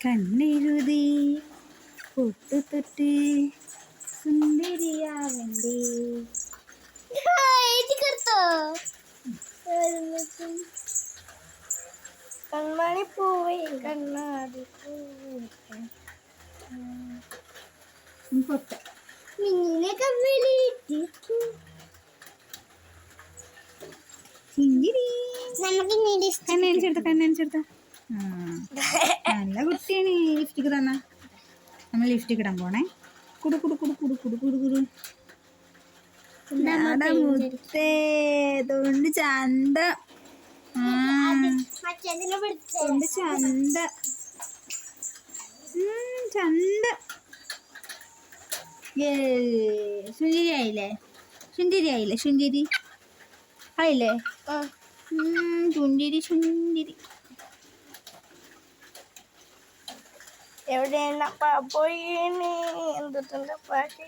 കണ്ണെഴുതി പൊട്ടുതൊട്ട് സുന്ദരിയാവണ്ടേ? കൺമണി പൂവേ കണ്ണാടി മിന്നിനെ കണ്ണടിച്ചെടുത്ത നല്ല കുട്ടിയാണ് ലിഫ്റ്റിക്ക് തന്ന. നമ്മൾ ലിഫ്റ്റിക്ക് ഇടാൻ പോണേ. കുടു കുടു കുടു കുടു കുടു കുടു കുടു. നാട മുത്തേ തൊണ്ട് ചന്ത. ചന്ത ചന്ത സുന്ദരി ആയില്ലേ? സുന്ദരി ആയില്ലേ? സുന്ദരി ആയില്ലേ? ചുന്തിരി ചുന്തിരി എവിടെയാണ്? പോയി എന്തിട്ടുണ്ട് പാട്ട്